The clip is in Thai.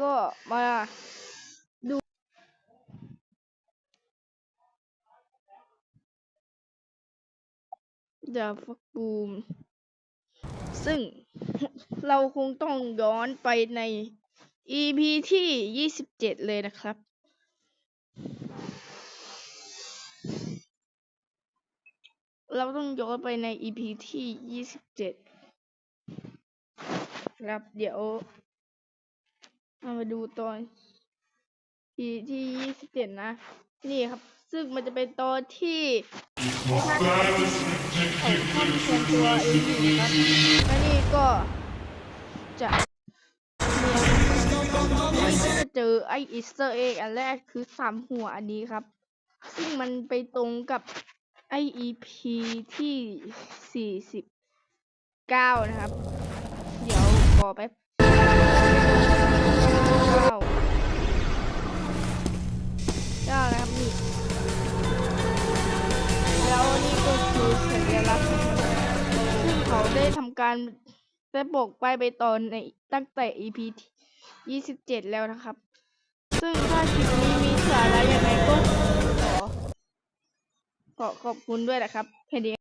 ก็มาดูเดอะฟักบูมซึ่งเราคงต้องย้อนไปใน EP ที่ 27 เลยนะครับ เราต้องย้อนไปใน EP ที่ 27 ครับ เดี๋ยวเรา มาดูตอน EP ที่27นะ นี่ครับ ซึ่งมันจะเป็นตอนที่ท่านไอ้ท่านเชิญตัวเองอยู่ครับและนี่ก็จะจะเจอไออิสเตอร์เอ็กอันแรกคือสามหัวอันนี้ครับ ซึ่งมันไปตรงกับไอ EP ที่49นะครับ เดี๋ยวขอแป๊บ เก้าเก้านะครับนี่แล้วนี่ก็คือสัญลักษณ์ซึ่งเขาได้ทำการได้บอกไปไปตอนในตั้งแต่ EP ที่27 แล้วนะครับ ซึ่งถ้าคลิปนี้มีสาระอย่างไรก็ขอขอขอบคุณด้วยนะครับแค่นี้